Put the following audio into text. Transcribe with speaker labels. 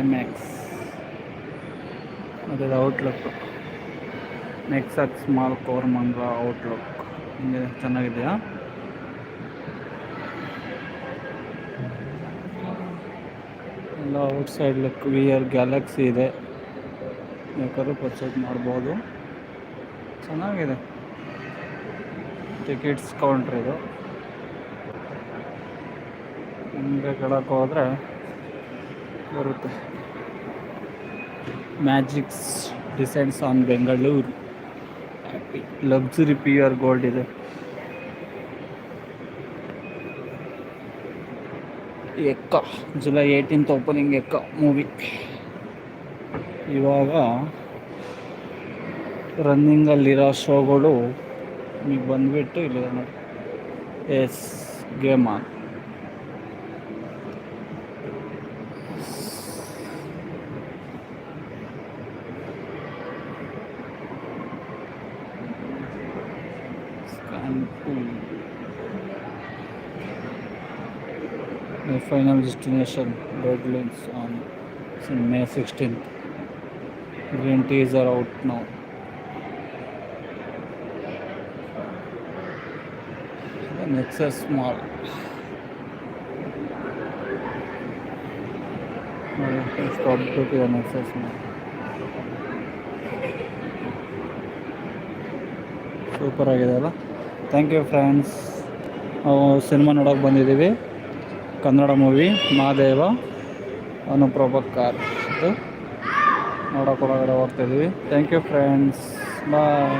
Speaker 1: ಐಮ್ಯಾಕ್ಸ್ ಅದರ outlook next small ಕೋರ್ Koramangala outlook ಹಿಂಗೆ ಚೆನ್ನಾಗಿದೆಯಾ? ಎಲ್ಲ outside look V R Galaxy ಇದೆ. ಬೇಕಾದ್ರೂ ಪರ್ಚೇಸ್ ಮಾಡ್ಬೋದು. ಚೆನ್ನಾಗಿದೆ. ಟಿಕೆಟ್ಸ್ ಕೌಂಟ್ರ್ ಇದು. ಹಿಂಗೆ ಕೆಳಕ್ಕೆ ಹೋದರೆ ಬರುತ್ತೆ. Magics designs on Bengaluru luxury pure gold ಇದೆ. Ekka. July eighteenth opening Ekka movie ಇವಾಗ ರನ್ನಿಂಗಲ್ಲಿರೋ ಶೋಗಳು ಈಗ ಬಂದುಬಿಟ್ಟು ಇಲ್ಲಿ ನೋಡಿ. Yes game on Scan pool. The final destination deadlines on it's on May 16th. Green teas are out now. The Nexus Mall. Stop to the Nexus Mall. Super ಆಗಿದೆ ಅಲ್ಲ thank you friends cinema ನೋಡೋಕೆ ಬಂದಿದ್ದೀವಿ. Kannada movie Mahadeva Anu Prabhakar ನೋಡೋಕೆ ಒಳಗಡೆ ಹೋಗ್ತಾಯಿದ್ದೀವಿ thank you friends bye